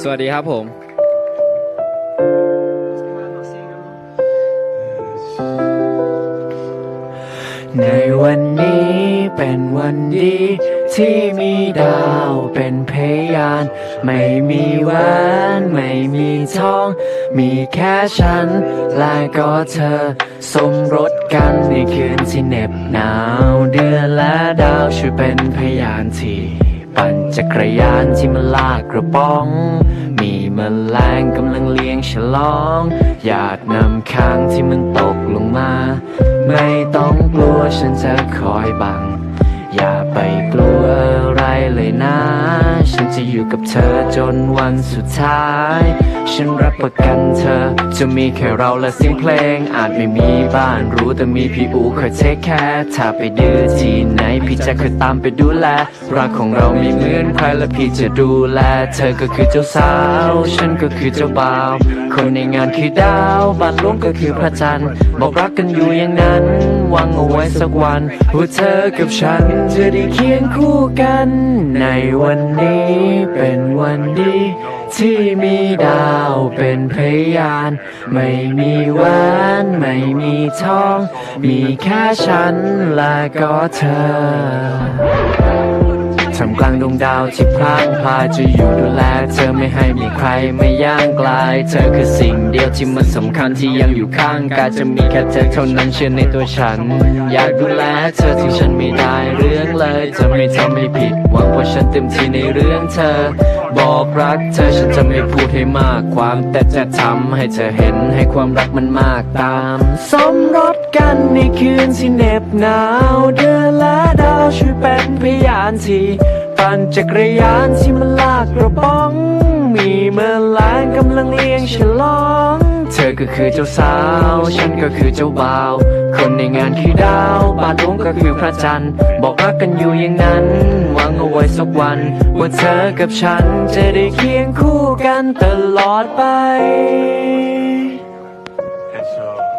สวัสดีครับผม ในวันนี้เป็นวันดี ที่มีดาวเป็นพยาน ไม่มีแหวนไม่มีทอง มีแค่ฉัน และก็เธอ สมรสกันในคืนที่เหน็บหนาว เดือนและดาวช่วยเป็นพยานที่ ปั่นจักรยานที่มันลากกระป๋อง มีมแมลงกำลังเลี้ยงฉลองหยาดน้ำค้างที่มันตกลงมา ไม่ต้องกลัวฉันจะคอยบัง อย่าไปกลัวอะไรเลยนะ ฉันจะอยู่กับเธอจนวันสุดท้าย ฉันรับประกันเธอ จะมีแค่เราและเสียงเพลง อาจไม่มีบ้านรู้แต่มีพี่อูคอยเทคแคร์ถ้าไปดื้อที่ไหน พี่จะคอยตามไปดูแล รักของเราไม่เหมือนใครและพี่จะดูแล เธอก็คือเจ้าสาว ฉันก็คือเจ้าบ่าว คนในงานคือดาวบ้านลวงก็คือพระจันทร์บอกรักกันอยู่อย่างนั้นหวังเอาไว้สักวันว่าเธอกับฉันจะได้เคียงคู่กันในวันนี้เป็นวันดี ที่มีดาวเป็นพยาน ไม่มีแหวนไม่มีทอง มีแค่ฉันและก็เธอ ทำกลางดวงดาวที่พลางพลาจะอยู่ดูแล เธอไม่ให้มีใครไม่ย่างไกลเธอคือสิ่งเดียวที่มันสำคัญที่ยังอยู่ข้างกายจะมีแค่เธอเท่านั้นเชื่อในตัวฉัน อยากดูแลเธอที่ฉันไม่ได้เรื่องเลยจะไม่ทำให้ผิดหวังเพราะฉันเต็มที่ในเรื่องเธอ บอกรักเธอฉันจะไม่พูดให้มากความแต่จะทำให้เธอเห็นให้ความรักมันมากตาม สมรสกันในคืนที่เหน็บหนาวเดือนและดาว ช่วยเป็นพยานทีปั่นจักรยานที่มันลากกระป๋อง มีเมื่อแลงกำลังเลี้ยงฉลอง เธอก็คือเจ้าสาว ฉันก็คือเจ้าบ่าว คนในงานคือดาวบาดหลวงก็คือพระจันทร์ บอกรักกันอยู่อย่างนั้น หวังเอาไว้สักวัน ว่าเธอกับฉันจะได้เคียงคู่กันตลอดไปขอบคุณครับ